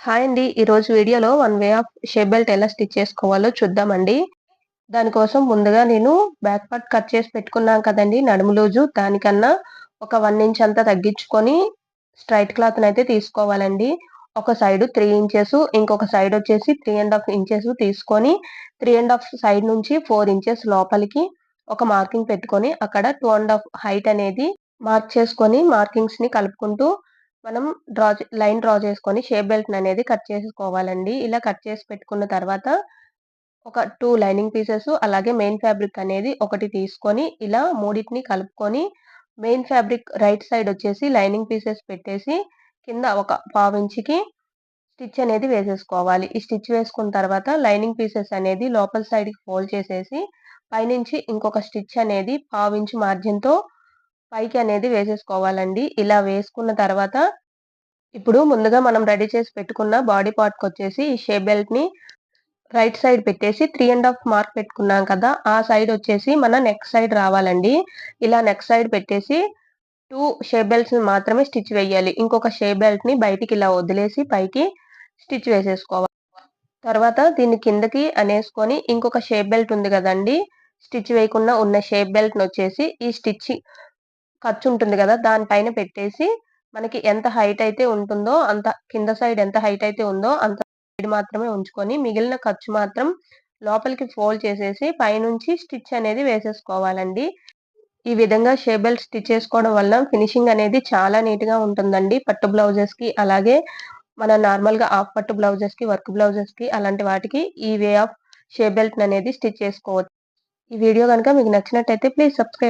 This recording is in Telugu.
హాయ్ అండి. ఈరోజు వీడియోలో one way of shape belt ఎలా స్టిచ్ చేసుకోవాలో చూద్దామండి. దానికోసం ముందుగా నేను బ్యాక్ పార్ట్ కట్ చేసి పెట్టుకున్నాం కదండి నడుము లూజు. దానికన్నా ఒక వన్ ఇంచ్ అంతా తగ్గించుకొని స్ట్రైట్ క్లాత్ని అయితే తీసుకోవాలండి. ఒక సైడు త్రీ ఇంచెస్ ఇంకొక సైడ్ వచ్చేసి త్రీ అండ్ హాఫ్ ఇంచెస్ తీసుకొని త్రీ అండ్ హాఫ్ సైడ్ నుంచి ఫోర్ ఇంచెస్ లోపలికి ఒక మార్కింగ్ పెట్టుకొని అక్కడ టూ అండ్ హాఫ్ హైట్ అనేది మార్క్ చేసుకొని మార్కింగ్స్‌ని కలుపుకుంటూ మనం డ్రా లైన్ డ్రా చేసుకొని షేప్ బెల్ట్‌ని అనేది కట్ చేసుకోవాలండి. ఇలా కట్ చేసి పెట్టుకున్న తర్వాత ఒక టూ లైనింగ్ పీసెస్ అలాగే మెయిన్ ఫ్యాబ్రిక్ అనేది ఒకటి తీసుకొని ఇలా మూడింటిని కలుపుకొని మెయిన్ ఫ్యాబ్రిక్ రైట్ సైడ్ వచ్చేసి లైనింగ్ పీసెస్ పెట్టేసి కింద ఒక పావించికి స్టిచ్ అనేది వేసేసుకోవాలి. ఈ స్టిచ్ వేసుకున్న తర్వాత లైనింగ్ పీసెస్ అనేది లోపల సైడ్‌కి ఫోల్డ్ చేసేసి పైనుంచి ఇంకొక స్టిచ్ అనేది పావించి మార్జిన్‌తో పైకి అనేది వేసేసుకోవాలండి. ఇలా వేసుకున్న తర్వాత ఇప్పుడు ముందుగా మనం రెడీ చేసి పెట్టుకున్న బాడీ పార్ట్కి వచ్చేసి ఈ షేప్ బెల్ట్‌ని రైట్ సైడ్ పెట్టేసి త్రీ అండ్ హాఫ్ మార్క్ పెట్టుకున్నాం కదా! ఆ సైడ్ వచ్చేసి మన నెక్ సైడ్ రావాలండి. ఇలా నెక్ సైడ్ పెట్టేసి టూ షేప్ బెల్ట్స్‌ని మాత్రమే స్టిచ్ వేయాలి. ఇంకొక షేప్ బెల్ట్‌ని బయటికి ఇలా వదిలేసి పైకి స్టిచ్ వేసేసుకోవాలి. తర్వాత దీన్ని కిందకి అనేసుకొని ఇంకొక షేప్ బెల్ట్ ఉంది కదండి స్టిచ్ వేయకుండా ఉన్న షేప్ బెల్ట్‌నొచ్చేసి ఈ స్టిచ్ ఖర్చు ఉంటుంది కదా దానిపైన పెట్టేసి మనకి ఎంత హైట్ అయితే ఉంటుందో అంత కింద సైడ్ ఎంత హైట్ అయితే ఉందో అంత సైడ్ మాత్రమే ఉంచుకొని మిగిలిన ఖర్చు మాత్రం లోపలికి ఫోల్డ్ చేసేసి పైనుంచి స్టిచ్ అనేది వేసేసుకోవాలండి. ఈ విధంగా షేబెల్ స్టిచ్ చేసుకోవడం వల్ల ఫినిషింగ్ అనేది చాలా నీట్‌గా ఉంటుందండి. పట్టు బ్లౌజెస్‌కి అలాగే మన నార్మల్‌గా హాఫ్ పట్టు బ్లౌజెస్‌కి, వర్క్ బ్లౌజెస్‌కి అలాంటి వాటికి ఈ వే ఆఫ్ షేబెల్ట్ బెల్ట్‌ననేది స్టిచ్ చేసుకోవచ్చు. ఈ వీడియో కనుక మీకు నచ్చినట్టయితే ప్లీజ్ సబ్స్క్రైబ్.